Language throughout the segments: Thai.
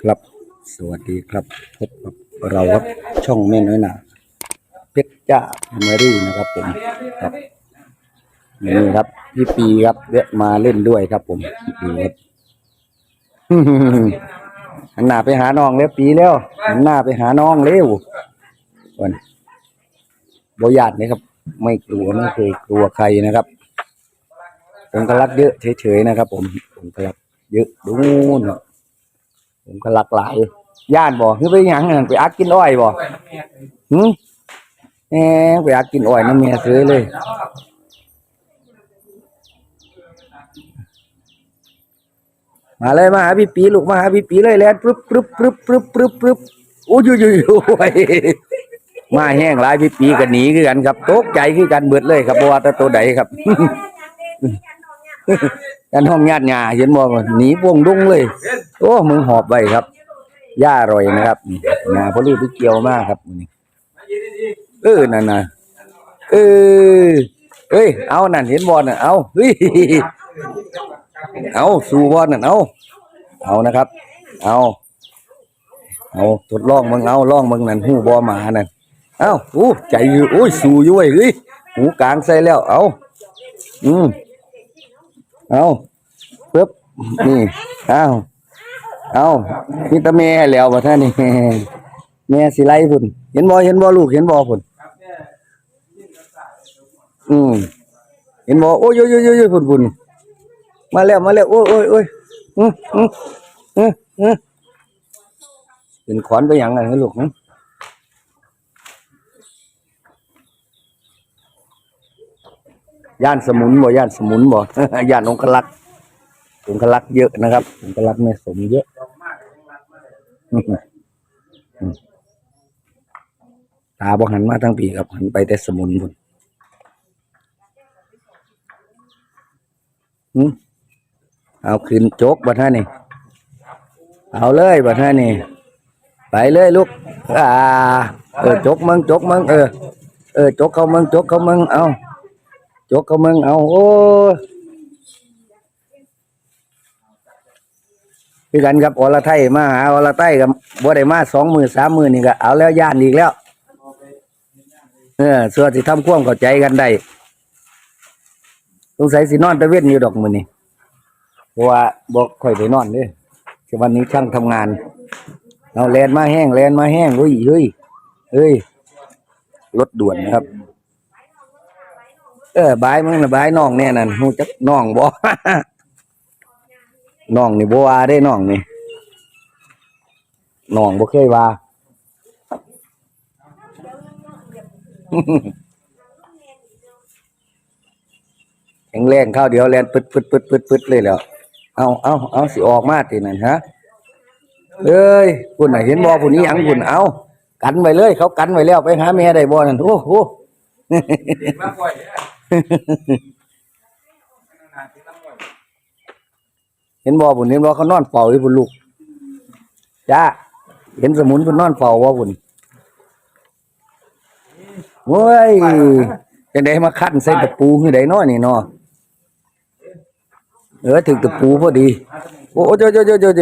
ครับ สวัสดีครับพบกับเราครับช่องแม่น้อยหนาเพชรจ้าเมรี่นะครับผมครับนี่ครับพี่ปีครับเวะมาเล่นด้วยครับ ผมนี่ปีครับหันหน้าไปหาน้องแล้วปีแล้วหันหน้าไปหาน้องเร็ววันบอยาดนะครับ ไม่กลัวไม่เคยกลัวใครนะครับผมก็รักเยอะเฉยๆนะครับ ผมผมก็รักเยอะดูนู่นครับ ผมก็รักหลายย่านบ่คือไปหยังนั่นไปอัดกินอ้อยบ่หืมแหมไปอัดกินอ้อยน้ำเมียซื้อเลย มาเลยมาหาพี่ปีลูกมาหาพี่ปีเลยแลนปึ๊บปึ๊บปึ๊บปึ๊บปึ๊บปึ๊บโอ้ยยยยยมาแห้งหลายพี่ปีก็หนีคือกันครับตกใจคือกันเบิดเลยครับเพราะว่าแต่ตัวใดครับ กันห้องญาติหยาเห็นบ่ว่าหนีวงดุ้งเลย โอ้มึงหอบไปครับย่าอร่อยนะครับงาพอลูกไปเกี่ยวมากครับนี่เออนั่นน่ะเออเอ้ยเอานั่นเห็นบอลน่ะเอาเฮ้ยเอาสู่บอลนั่นเอาเอานะครับ เอาเอาทดลองมึงเอาลองมึงนั่นหูบอหมานั่นเอ้าอู้ใจอยู่โอ้ยสู่อยู่เว้ยเฮ้ยหูกลางใส่แล้วเอาอืม เอาปึ๊บนี่เอาเอามีแตาแม่แล้วบ่ท่านนี่แม่สิไล่พุ่นเห็นบ่เห็นบ่ลูกเห็นบ่พุ่นอืมเห็นบ่โอ้ยโยโยโยโยพุ่นพุ่นมาแล้วมาแล้วโอ้ยโอ้ยโอ้ยอืมอืมอืมอืมเป็นขอนไปอย่างไรลูกหึ ย่านสมุนบ่ย่านสมุนบ่ ย่านองคลักษ์องคลักษ์เยอะนะครับองคลักษ์แม่สมเยอะตาบ่หันมาทั้งปีครับหันไปแต่สมุนพุ่นอืมเอาขึ้นโจกบัดท่านี่ เอาเลยบัดท่านี่ ไปเลยลูกอ่าเออโจกมึงโจกมึงเออเออโจกเขามึงโจกเขามึงเอา จกเขามึงเอาโอ้ยคือกันครับอรไทยมาหาอรไทยกับบ่ได้มาสองมือสามมือนี่ก็เอาแล้วย่านอีกแล้ว เออเส่วนสิทำควมเข้าใจกันได้สงสัยสินอนตะเวนอยู่ดอกมือนี่เพราะว่าบอกค่อยไปนอนเด้อวันนี้ช่างทำงานเอาแลนมาแห้งแลนมาแห้งเฮ้ยเฮ้ยเฮ้ยรถด่วนนะครับ เออบายมึงนะบายน้องแน่นั่นฮู้จักน้องบ่น้องนี่บ่ว่าได้น้องนี่น้องบ่เคยว่าแข็งแรงข้าวเดียวแลนปึดปึดปึดปึดปึดเลยแล้ว เอาเอาเอาสิออกมาทีนั่นฮะเอ้ยคุณน่ะเห็นบ่ผู้นี้ยังคุณเอากันไว้เลย เขากันไว้แล้วไปหาแม่ได้บ่นั่นโอ้โห เห็นบ่พุ่นเห็นบ่เขานอนเฝ้าอยู่พุ่นลูกจ้าเห็นสมุนพุ่นอนเฝ้าบ่พุ่นโอ้ยจังไดมาคั่นใส่ตะปูคือใดน้อนี่นาะเออถึงตะปูพอดี โอ้โจโจโจโจโจ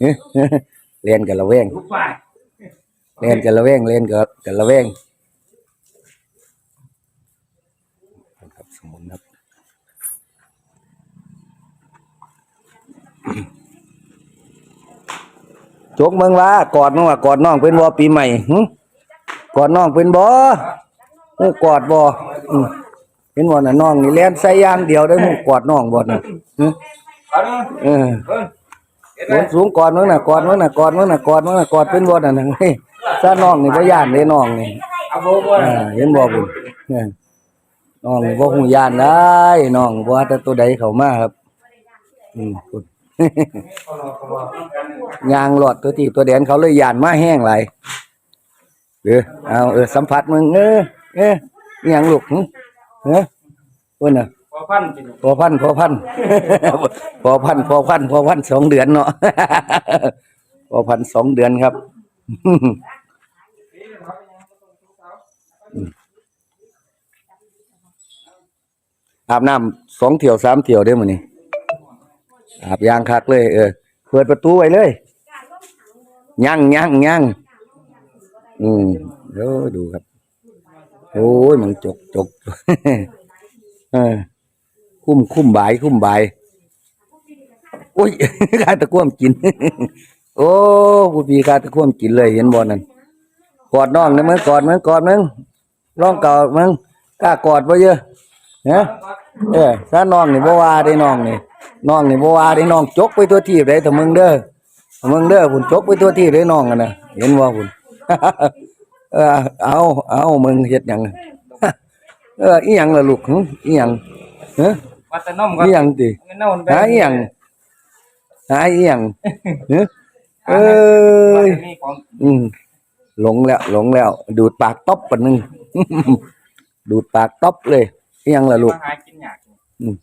เอ๊ะเล่นกันละแวงลูกฝ่ายเล่นกันละแวงเล่นกันกันละแวงครับสมุนครับ จกเมืองว่ากอดน้องว่ากอดน้องเป็นบ่ปีใหม่หึกอดน้องเป็นบ่ฮู้กอดบ่อเห็นบ่น่ะน้องนี่เล่นใส่ยางเดียวได้ฮู้กอดน้องบ่น่ะหึเอาดูเออเป็นสูงกอดมึงน่ะกอดมึงน่ะกอดมึงน่ะกอดมึงน่ะกอดเป็นบ่น่ะนะเฮ้ยซาน้องนี่บ่ย่านเด้น้องนี่เออเห็นบ่บุญเนี่ยน้องบ่ฮู้ย่านได้น้องบ่ว่าแต่ตัวใดเขามาครับ อืมุ ยางหลอดตัวที่ตัวแดนเขาเลยย่านมาแห้งหลายเด้อเอาเออสัมผัสมึงเออเอออิหยังลูกหึเฮ้ยพุ่นน่ะพอพันกินพอพันพอพันพอพันพอพันพอพันสองเดือนเนาะพอพันสองเดือนครับอาบน้ำสองเที่ยวสามเที่ยวได้อมื้อนี้ อาบยางคักเลย เออ เปิดประตูไว้เลยยั่งยั่งยั่งอืมเดี๋ยวดูครับ โอ้ยมันจกจกเออ คุ้มคุ้มบายคุ้มบายโอ้ยขาตะกวมกิน โอ้ผู้พี่ข้าตะกวมกินเลยเห็นบอลนั่นกอดน้องนะมึงกอดมึงกอดมึงร้องเก่ามึงกล้ากอดบ่เยอะฮะเออถ้าน้องนี่บ่ว่าได้น้องนี่ น้องนี่บ่ว่าได้น้องจกไปตัวทีบได้แต่มึงเด้อแต่มึงเด้อพุ่นจกไปตัวทีบได้น้องกันน่ะเห็นบ่พุ่นเออเอาเอามึงเฮ็ดหยังเอออีหยังล่ะลูกหึอีหยังฮะวัดตะน้อมก็อีหยังติเงินเน่ามันหาอีหยังหาอีหยังฮะเอ้ยมีของอืมหลงแล้วหลงแล้ว ดูดปากต๊อบปะนึงดูดปากต๊อบเลยอีหยังล่ะลูกมาหากินยากอืม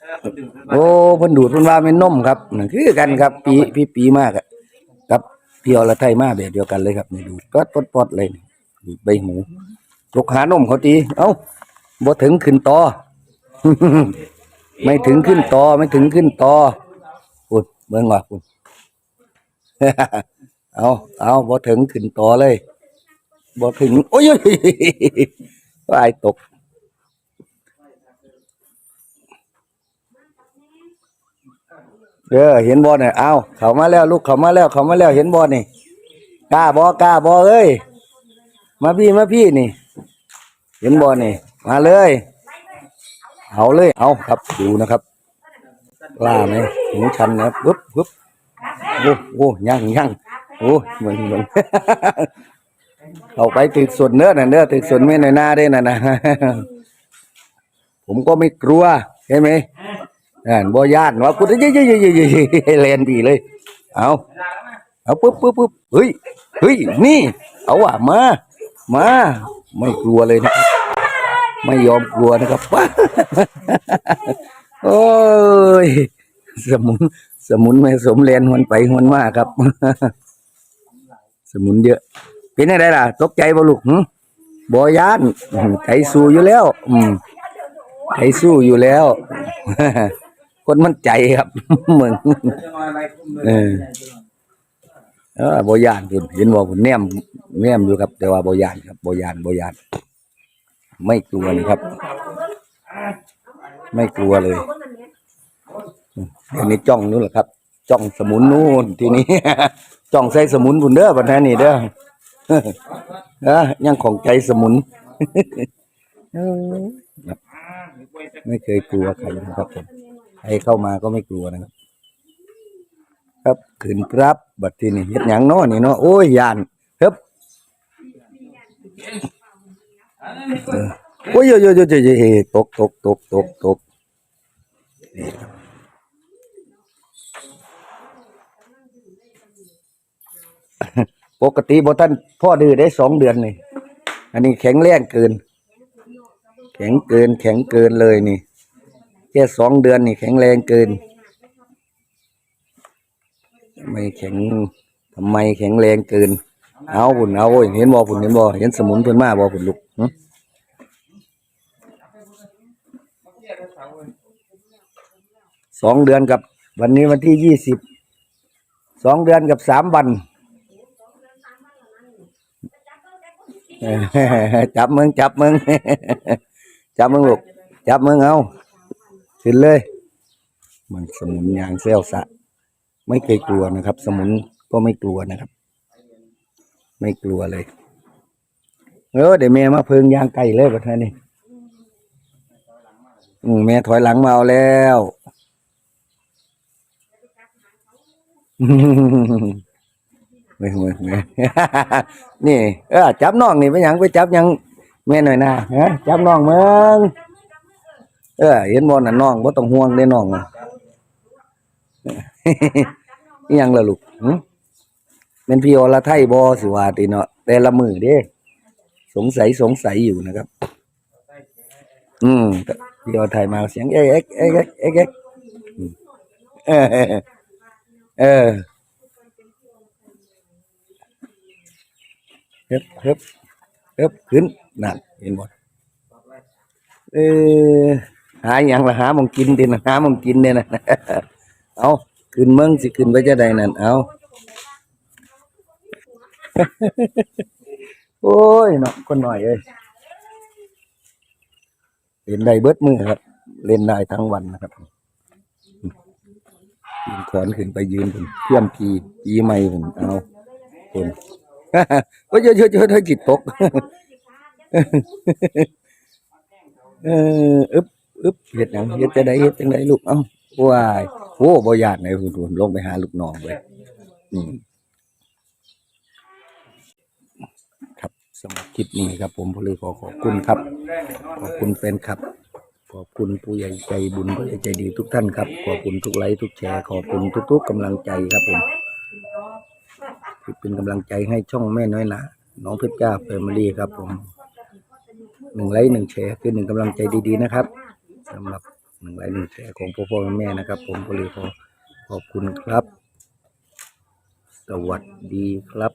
เออคนดื่ม โอ้เพิ่นดูดเพิ่นว่าแม่นนมครับนั่นคือกันครับปีพี่ปีมากอะกับพี่อรไทยมาแบบเดียวกันเลยครับนี่ดูดก็ปดๆเลยนี่ดูดใบหูลูกหานมเขาตีเอ้าบ่ถึงขึ้นต่อ ไม่ถึงขึ้นต่อไม่ถึงขึ้นต่อปุ่นเบิ่งว่าปุ่นเอาเอาบ่ถึงขึ้นต่อเลยบ่ถึงโอ้ยวายตก เด้อเห็นบ่เนี่ยเอาเขามาแล้วลูกเขามาแล้วเขามาแล้วเห็นบ่นี่กล้าบ่กล้าบ่เอ้ยมาพี่มาพี่นี่ เห็นบ่นี่ มาเลย เอาเลยเอาครับดูนะครับล่าไหมหูชันนะปึ๊บปึ๊บโอ้โอ้ยังยังโอ้เหมือนเหมือนเอาไปตึกส่วนเนื้อน่ะเนื้อตึกส่วนไม่ในอยหน้าได้น่ะนะผมก็ไม่กลัวใช่ไหม อ่านบ่ย่านว่ากูจะยี่ยี่ยี่ยี่ยี่เลนดีเลย เอาเอาปุ๊บปุ๊บปุ๊บเฮ้ยเฮ้ยนี่ เอาว่ะมา มา ไม่กลัวเลยนะครับไม่ยอมกลัวนะครับโอ้ยสมุนสมุนไม่สมเลนมันไปมันมาครับ สมุนเยอะ เป็นอะไรล่ะ ตกใจบ่ลูกหึบ่ย่านอืมใจสู้อยู่แล้ว อืมใจสู้อยู่แล้ว คนมันใจครับเหมือนเออเออบ่ยานคุณเห็นบ่ผมแนมแนมอยู่ครับ แต่ว่าบ่ยานครับบ่ยานบ่ยาน ไม่กลัวนะครับ ไม่กลัวเลยเดี๋ยวนี้จ้องนู่นแหละครับ จ้องสมุนนู่นทีนี้จ้องใส่สมุนบุนเด้อบัดนี้นี่เด้อเออยังของใจสมุนไม่เคยกลัวใครนะครับผม รเข้ามาก็ไม่กลัวนะครับ ครับขึ้นครับบัดทีนี้เฮ็ดหยังเนาะนี่เนาะโอ้ยยานครับโอ้ยโยโยโยโยตกตกตกตกตกนี่ครับปกติบ่ท่านพ่อดื้อได้สองเดือนนี่ อันนี้แข็งแรงเกิน แข็งเกินแข็งเกินเลยนี่ ค่สองเดือนนี่แข็งแรงเกินไม่แข็งทำไมแข็งแรงเกิน เอาพุ่นเอาเห็นบ่พุ่นเห็นบ่เห็นสมุนเพิ่นมาบ่พุ่นลูกสองเดือนกับ วันนี้วันที่ยี่สิบสองเดือนกับสามวันจับมึงจับมึงจับมึงลูกจับมึงเอา ขึ้นเลย มันสมุนยางเซลสะ ไม่เคยกลัวนะครับ สมุนก็ไม่กลัวนะครับ ไม่กลัวเลยเออเดี๋ยวแม่มาเพิงยางไก่เลยแบบนี้อืมแม่ถอยหลังมาเอาแล้วไม่ไม่ไม่นี่ เออจับน้องนี่ไปยังไปจับยังแม่หน่อยนะฮะจับน้องเมือง เออเห็นบอลน่ะน้องบ่ต้องห่วงได้น้องน่ยังละลูกเป็นพี่อรไทยบอสิว่าติเนาะแต่ละมือเด้ สงสัยสงสัยอยู่นะครับ อืมพี่อรไทยมาเสียงเอ๊ะเอ๊ะเอ๊ะเอ๊ะเอ๊ะเอ๊ะอืมเออเออเฮ็บเฮ็บเฮ็บขึ้นนั่นเห็นบ่เออ หาอย่างละหามองกินเด่นะหามองกินเนี่ยนะเอาขึ้นเมืองสิขึ้นไปจะใดนั่นเอาโอ้ยเนาะคนหน่อยเอ้ยเล่นได้เบิดมือครับ เล่นได้ทั้งวันนะครับยืนขอนขึ้นไปยืนเพื่อมพีพีไม่ผมเอาคนโอ้ยเยอะเยอะเยอะเยอะจิตตกเอออึบอึบ เฮ็ดหยังเฮ็ดจังได้เฮ็ดจังไดลูกเอ้าว้ายโอ้บ่ญาติไหนพุ่นลงไปหาลูกน้องเว้ยอืมครับสำหรับคลิปนี้ครับ ผมก็เลยขอขอบคุณครับ ขอบคุณแฟนคลับ ขอบคุณผู้ใหญ่ใจบุญผู้ใหญ่ใจดีทุกท่านครับ ขอบคุณทุกไลค์ทุกแชร์ขอบคุณทุก ๆกำลังใจครับผมที่เป็นกำลังใจให้ช่องแม่น้อยหนาน้องเพชรจ้าแฟมิลี่ครับผมหนึ่งไลค์หนึ่งแชร์คือหนึ่งกำลังใจดีๆนะครับ สำหรับหนึ่งไลค์หนึ่งแชร์ของพ่อพ่อแม่นะครับ ผมก็เลยขอขอบคุณครับ สวัสดีครับ